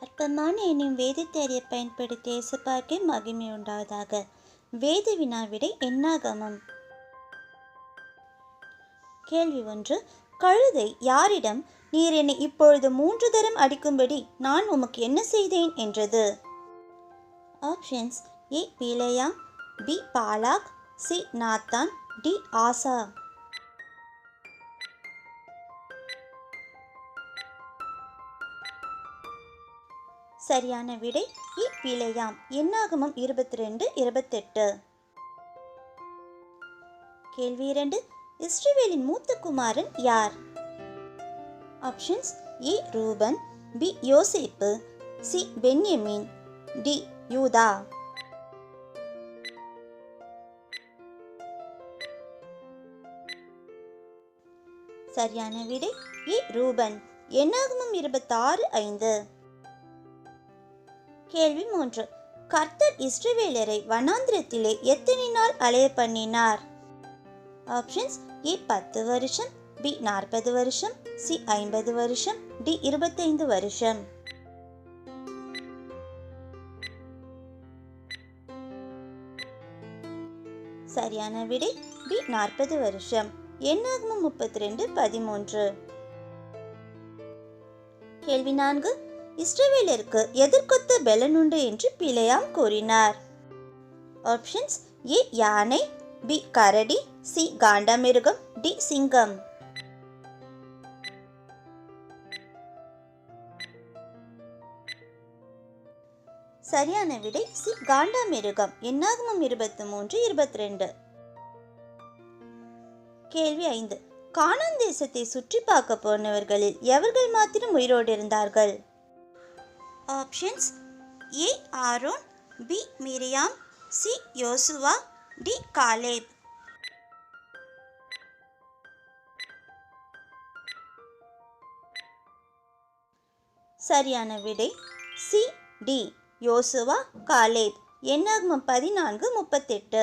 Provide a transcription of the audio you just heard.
அற்பமான என்னும் வேதத்தை பயன்படுத்தி பயன்படுத்திய மகிமை உண்டாவதாக. வேத வினாவிடை என்னாகமம்? கேள்வி ஒன்று. கழுதை யாரிடம் நீர் என்னை இப்பொழுது மூன்று தரம் அடிக்கும்படி நான் உமக்கு என்ன செய்தேன்? என்றது. Options A பீலையா B Balak C Nathan D Asa. சரியான விடை இ பிழையாம் எண்ணாகமம் இருபத்தி ரெண்டு இருபத்தெட்டு. கேள்வி இரண்டு. இஸ்ரேவேலின் மூத்த குமாரன் யார்? Options A. Reuben B. யோசேப்பு சி. பென்யமின் டி. யூதா. சரியான விடை இ ரூபன். எண்ணாகமம் இருபத்தாறு ஐந்து. கேள்வி மூன்று. கர்த்தர் இஸ்ரவேலரை வனாந்திரத்திலே எத்தனை நாள் அலைய பண்ணினார்? ஆப்ஷன்ஸ் ஏ பத்து வருஷம் பி நாற்பது வருஷம் சி ஐம்பது வருஷம் டி இருபத்தைந்து வருஷம். சரியான விடை பி நாற்பது வருஷம். என்ன முப்பத்தி ரெண்டு பதிமூன்று. கேள்வி நான்கு. இஸ்ரவேலருக்கு எதிர்கொத்த பெலனுண்டு என்று பிழையாம் கூறினார். ஆப்ஷன்ஸ் ஏ யானை பி கரடி சி காண்டமிருகம் டி சிங்கம். சரியான விடை சி காண்டாமிருகம். எண்ணாகமம் இருபத்தி மூன்று இருபத்தி ரெண்டு கேள்வி ஐந்து. காணாந்தேசத்தை சுற்றி பார்க்க போனவர்களில் எவர்கள் மாத்திரம் உயிரோடு இருந்தார்கள்? Options A Aaron B Miriam C Joshua D Caleb சரியான விடை சி டி யோசுவா காலேப் எண்ணாகமம் பதினான்கு முப்பத்தெட்டு.